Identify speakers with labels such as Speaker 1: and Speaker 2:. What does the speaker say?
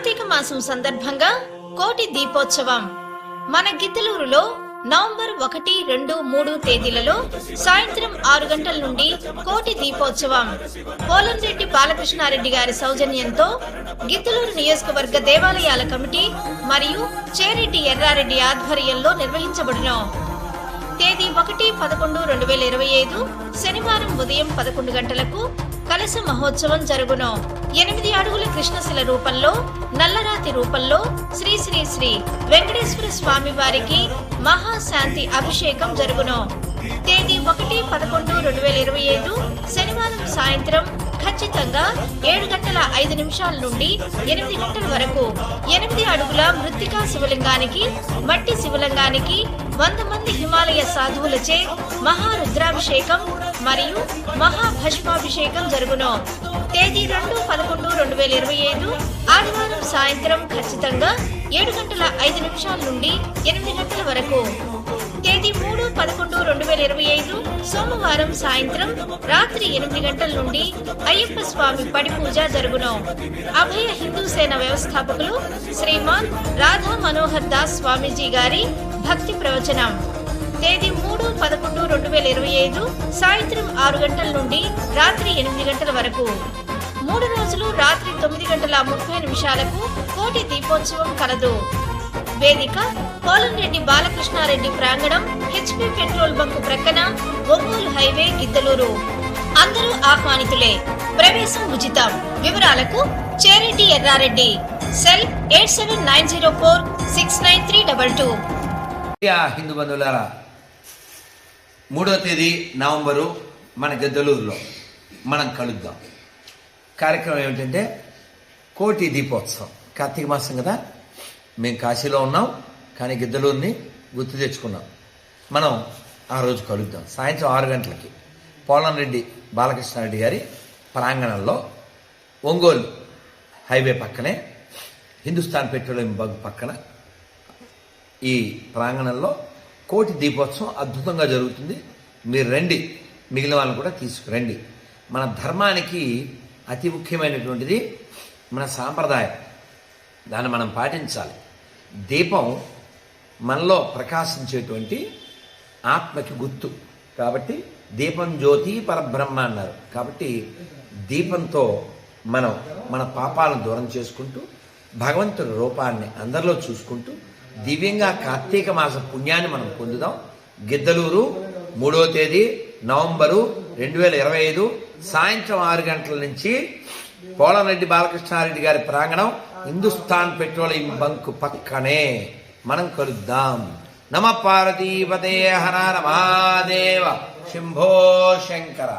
Speaker 1: కార్తీక మాసం సందర్భంగా కోటి దీపోత్సవం. మన గిద్దలూరులో నవంబర్ ఒకటి రెండు మూడు తేదీలలో సాయంత్రం ఆరు గంటల నుండి కోటి దీపోత్సవం. పోలంరెడ్డి బాలకృష్ణారెడ్డి గారి సౌజన్యంతో గిద్దలూరు నియోజకవర్గ దేవాలయాల కమిటీ మరియు చేరెడ్డి ఎర్రారెడ్డి ఆధ్వర్యంలో నిర్వహించబడును. తేదీ ఒకటి పదకొండు రెండు వేల ఇరవై ఐదు శనివారం ఉదయం పదకొండు గంటలకు కలశ మహోత్సవం జరుగును. ఎనిమిది అడుగుల కృష్ణశిల రూపంలో నల్లరాతి రూపంలో శ్రీ శ్రీ శ్రీ వెంకటేశ్వర స్వామి వారికి మహాశాంతి అభిషేకం జరుగును. తేదీ ఒకటి పదకొండు రెండు వేల ఇరవై ఐదు శనివారం సాయంత్రం ఖచ్చితంగా ఏడు గంటల ఐదు నిమిషాల నుండి ఎనిమిది గంటల వరకు ఎనిమిది అడుగుల మృత్తికా శివలింగానికి మట్టి శివలింగానికి వంద మంది హిమాలయ సాధువులచే మహారుద్రాభిషేకం మరియు మహాభస్మాభిషేకం జరుగును. తేదీ రెండు పదకొండు రెండు వేల ఇరవై ఐదు ఆదివారం సాయంత్రం ఖచ్చితంగా ఏడు గంటల ఐదు నిమిషాల నుండి ఎనిమిది గంటల వరకు. తేదీ మూడు పదకొండు రెండు వేల ఇరవై ఐదు సోమవారం సాయంత్రం రాత్రి ఎనిమిది గంటల నుండి అయ్యప్ప స్వామి పడి పూజ జరుగును. అభయ హిందూ సేన వ్యవస్థాపకులు శ్రీమాన్ రాధా మనోహర్ దాస్ స్వామీజీ గారి భక్తి ప్రవచనం. తేదీ మూడు పదకొండు రెండు వేల ఇరవై ఐదు సాయంత్రం ఆరు గంటల నుండి రాత్రి ఎనిమిది గంటల వరకు. మూడు రోజులు రాత్రి తొమ్మిది గంటల ముప్పై నిమిషాలకు కోటి దీపోత్సవం కలదు. వేదిక కోలంరెడ్డి బాలకృష్ణారెడ్డి ప్రాంగణం హెచ్పి పెట్రోల్ బంక్ ప్రక్కన ఒంగోలు హైవే గిద్దలూరు. అందరూ ఆహ్వానితులే. ప్రవేశం ఉచితం. వివరాలకు Chereddy Errareddy. Cell eight seven nine zero four six nine three double two.
Speaker 2: Hindu బంధువులారా మూడో తేదీ నవంబరు మన గద్దలూరులో. మనం కలుద్దాం. కార్యక్రమం ఏమిటంటే కోటి దీపోత్సవం. కార్తీక మాసం కదా? మేము కాశీలో ఉన్నాం కానీ గిద్దలూరిని గుర్తు తెచ్చుకున్నాం. మనం ఆ రోజు కలుద్దాం. సాయంత్రం ఆరు గంటలకి పోలం రెడ్డి బాలకృష్ణారెడ్డి గారి ప్రాంగణంలో ఒంగోలు హైవే పక్కనే హిందుస్థాన్ పెట్రోలియం బంక్ పక్కన ఈ ప్రాంగణంలో కోటి దీపోత్సవం అద్భుతంగా జరుగుతుంది. మీరు రండి. మిగిలిన వాళ్ళని కూడా తీసుకురండి మన ధర్మానికి అతి ముఖ్యమైనటువంటిది మన సాంప్రదాయం. దాన్ని మనం పాటించాలి. దీపం మనలో ప్రకాశించేటువంటి ఆత్మకి గుర్తు. కాబట్టి దీపం జ్యోతి పరబ్రహ్మ అన్నారు. కాబట్టి దీపంతో మనం మన పాపాలను దూరం చేసుకుంటూ భగవంతుడి రూపాన్ని అందరిలో చూసుకుంటూ దివ్యంగా కార్తీక మాస పుణ్యాన్ని మనం పొందుదాం. గిద్దలూరు మూడో తేదీ నవంబరు రెండు వేల ఇరవై ఐదు సాయంత్రం ఆరు గంటల నుంచి పోలనరెడ్డి బాలకృష్ణారెడ్డి గారి ప్రాంగణం హిందుస్థాన్ పెట్రోలియం బంక్ పక్కనే. మనం కలుద్దాం. నమ పార్వతీపతే హర మహాదేవ. శంభో శంకర.